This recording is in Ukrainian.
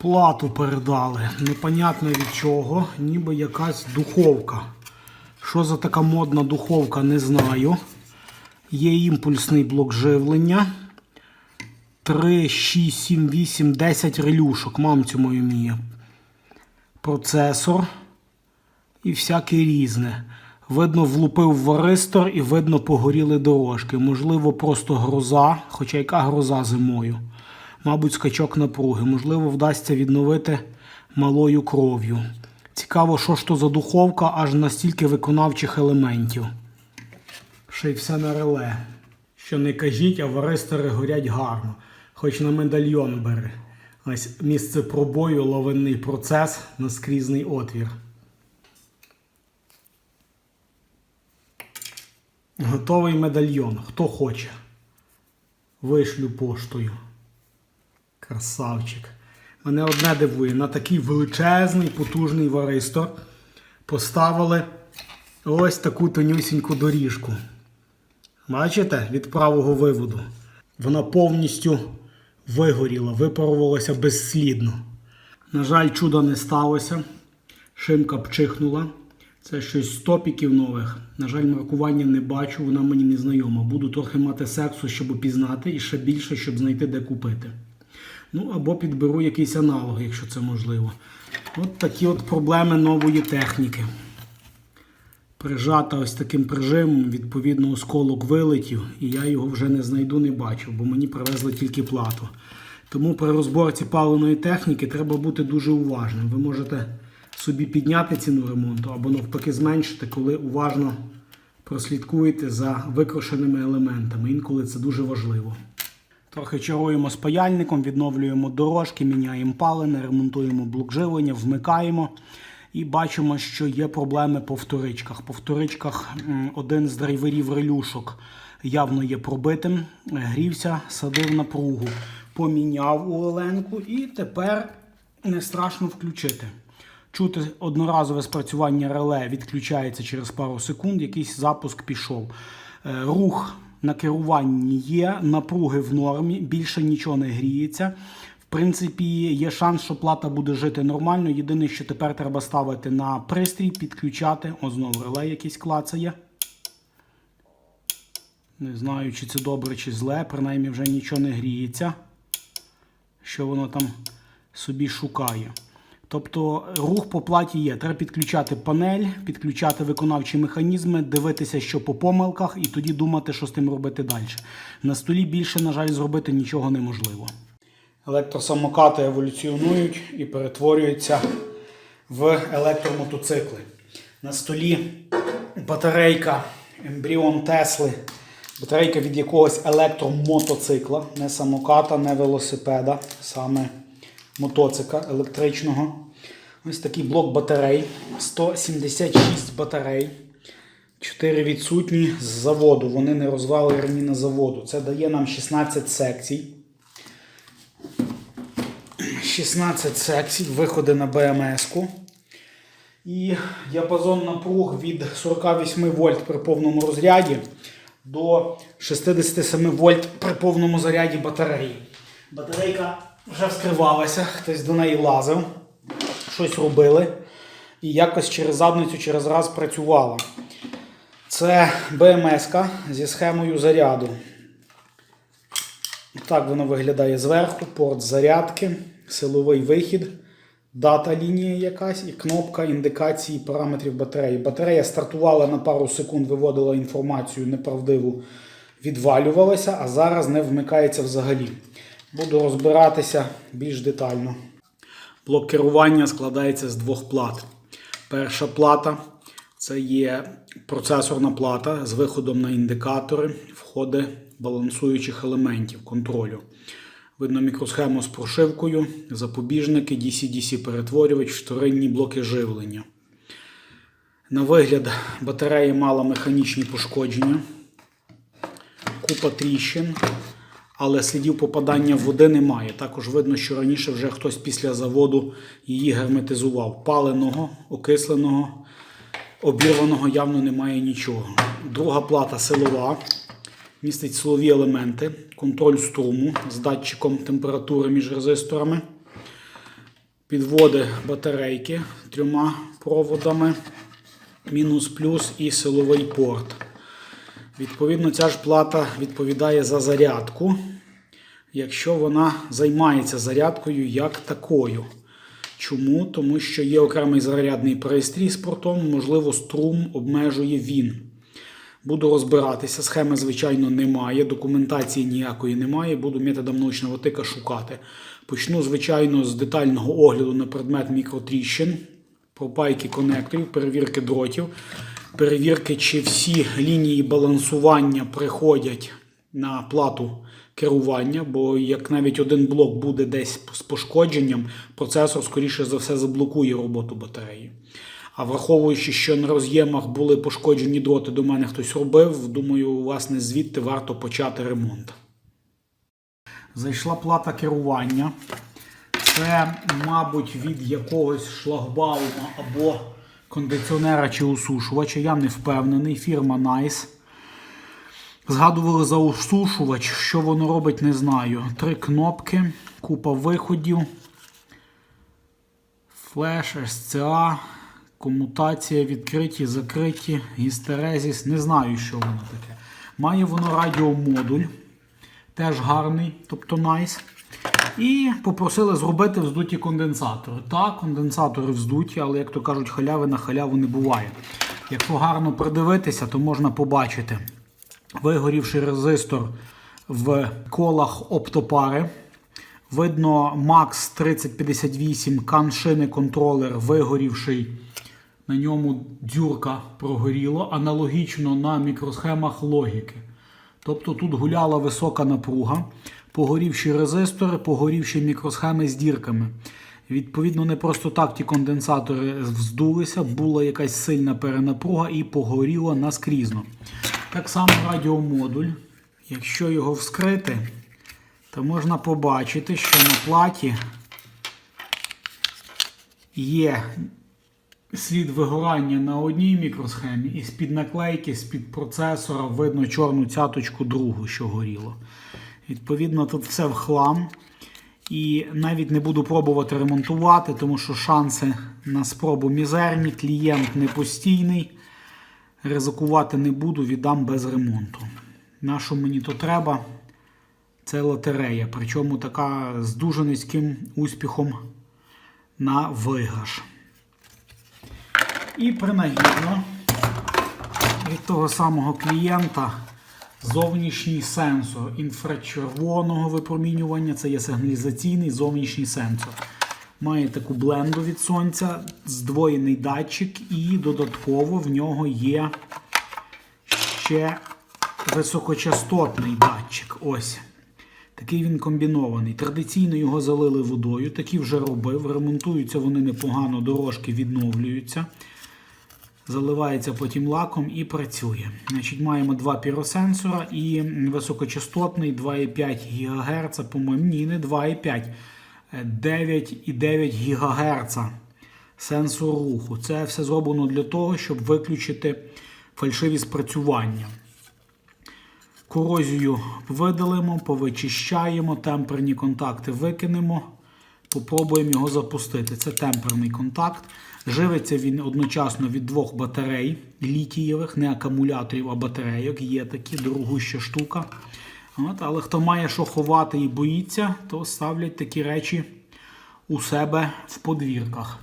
Плату передали. Непонятно від чого, ніби якась духовка. Що за така модна духовка, не знаю. Є імпульсний блок живлення. 3, 6, 7, 8, 10 релюшок. Мамцю мою міє. Процесор і всяке різне. Видно, влупив варистор і видно, погоріли дорожки. Можливо, просто гроза, хоча яка гроза зимою. Мабуть, скачок напруги. Можливо, вдасться відновити малою кров'ю. Цікаво, що ж то за духовка аж настільки виконавчих елементів. Ще й все на реле. Що не кажіть, а варистори горять гарно. Хоч на медальйон бери. Ось місце пробою, лавинний процес, наскрізний отвір. Готовий медальйон. Хто хоче. Вишлю поштою. Красавчик. Мене одне дивує, на такий величезний, потужний варистор поставили ось таку тонюсіньку доріжку. Бачите, від правого виводу. Вона повністю вигоріла, випарувалася безслідно. На жаль, чуда не сталося. Шимка пчихнула. Це щось з топіків нових. На жаль, маркування не бачу, вона мені не знайома. Буду трохи мати сексу, щоб опізнати, і ще більше, щоб знайти, де купити. Ну або підберу якийсь аналог, якщо це можливо. От такі от проблеми нової техніки. Прижата ось таким прижимом, відповідно, осколок вилетів, і я його вже не знайду, не бачив, бо мені привезли тільки плату. Тому при розборці паливної техніки треба бути дуже уважним. Ви можете собі підняти ціну ремонту або навпаки зменшити, коли уважно прослідкуєте за викрошеними елементами. Інколи це дуже важливо. Трохи чаруємо з паяльником, відновлюємо дорожки, міняємо палене, ремонтуємо блок живлення, вмикаємо. І бачимо, що є проблеми по вторичках. По вторичках один з драйверів релюшок явно є пробитим. Грівся, садив напругу, поміняв Оленку і тепер не страшно включити. Чути одноразове спрацювання реле відключається через пару секунд, якийсь запуск пішов. Е, Рух на керуванні є, напруги в нормі, більше нічого не гріється. В принципі, є шанс, що плата буде жити нормально. Єдине, що тепер треба ставити на пристрій, підключати. О, знову реле якийсь клацає. Не знаю, чи це добре, чи зле, принаймні вже нічого не гріється. Що воно там собі шукає. Тобто рух по платі є. Треба підключати панель, підключати виконавчі механізми, дивитися, що по помилках, і тоді думати, що з тим робити далі. На столі більше, на жаль, зробити нічого неможливо. Електросамокати еволюціонують і перетворюються в електромотоцикли. На столі батарейка ембріон Тесли, батарейка від якогось електромотоцикла, не самоката, не велосипеда, саме мотоцика електричного. Ось такий блок батарей. 176 батарей. 4 відсутні з заводу. Вони не розвалені на заводу. Це дає нам 16 секцій. 16 секцій, виходи на БМС-ку. І діапазон напруг від 48 вольт при повному розряді до 67 вольт при повному заряді батареї. Батарейка вже вскривалася, хтось до неї лазив, щось робили. І якось через задницю, через раз працювала. Це БМС зі схемою заряду. Так воно виглядає зверху, порт зарядки, силовий вихід, дата лінія якась і кнопка індикації параметрів батареї. Батарея стартувала на пару секунд, виводила інформацію неправдиву, відвалювалася, а зараз не вмикається взагалі. Буду розбиратися більш детально. Блок керування складається з двох плат. Перша плата це є процесорна плата з виходом на індикатори, входи балансуючих елементів контролю. Видно мікросхему з прошивкою, запобіжники, DC-DC перетворювач, вторинні блоки живлення. На вигляд батарея мала механічні пошкодження, купа тріщин, але слідів попадання води немає. Також видно, що раніше вже хтось після заводу її герметизував. Паленого, окисленого, обірваного явно немає нічого. Друга плата силова. Містить силові елементи, контроль струму з датчиком температури між резисторами. підводи батарейки трьома проводами, мінус плюс і силовий порт. Відповідно, ця ж плата відповідає за зарядку, якщо вона займається зарядкою як такою. Чому? Тому що є окремий зарядний пристрій з портом, можливо, струм обмежує він. Буду розбиратися. Схеми, звичайно, немає, документації ніякої немає. Буду методом научного тика шукати. Почну, звичайно, з детального огляду на предмет мікротріщин, пропайки конекторів, перевірки дротів, перевірки, чи всі лінії балансування приходять на плату керування, бо як навіть один блок буде десь з пошкодженням, процесор, скоріше за все, заблокує роботу батареї. А враховуючи, що на роз'ємах були пошкоджені дроти, до мене хтось робив, думаю, власне, звідти варто почати ремонт. Зайшла плата керування. Це, мабуть, від якогось шлагбаума або кондиціонера чи усушувача. Я не впевнений. Фірма Nice. Згадували за усушувач, що воно робить, не знаю. Три кнопки, купа виходів, флеш, SCA, комутація, відкриті, закриті, гістерезіс. Не знаю, що воно таке. Має воно радіомодуль, теж гарний, тобто nice. І попросили зробити вздуті конденсатори. Так, конденсатори вздуті, але, як то кажуть, халяви на халяву не буває. Якщо гарно придивитися, то можна побачити вигорівший резистор в колах оптопари. Видно, Max 3058 каншини контролер вигорівший. На ньому дзюрка прогоріло, аналогічно на мікросхемах логіки. Тобто тут гуляла висока напруга, погорівші резистори, погорівші мікросхеми з дірками. Відповідно, не просто так ті конденсатори вздулися, була якась сильна перенапруга і погоріло наскрізно. Так само радіомодуль. Якщо його вскрити, то можна побачити, що на платі є слід вигорання на одній мікросхемі, і з-під наклейки, з-під процесора видно чорну цяточку другу, що горіло. Відповідно, тут все в хлам. І навіть не буду пробувати ремонтувати, тому що шанси на спробу мізерні, клієнт не постійний. Ризикувати не буду, віддам без ремонту. На що мені то треба? Це лотерея. Причому така з дуже низьким успіхом на виграш. І принагідно від того самого клієнта зовнішній сенсор інфрачервоного випромінювання. Це є сигналізаційний зовнішній сенсор. Має таку бленду від сонця, здвоєний датчик, і додатково в нього є ще високочастотний датчик. Ось. Такий він комбінований. Традиційно його залили водою, такі вже робив. Ремонтуються вони непогано, дорожки відновлюються. Заливається потім лаком і працює. Значить, Маємо два піросенсора і високочастотний 2,5 ГГц, по-моєму, ні, не 2,5. 9,9 ГГц сенсор руху. Це все зроблено для того, щоб виключити фальшиві спрацювання. Корозію видалимо, повичищаємо, темперні контакти викинемо. Попробуємо його запустити. Це темперний контакт. Живиться він одночасно від двох батарей літієвих, не акумуляторів, а батарейок. Є такі дорогуща штука. От, Але хто має що ховати і боїться, то ставлять такі речі у себе в подвірках.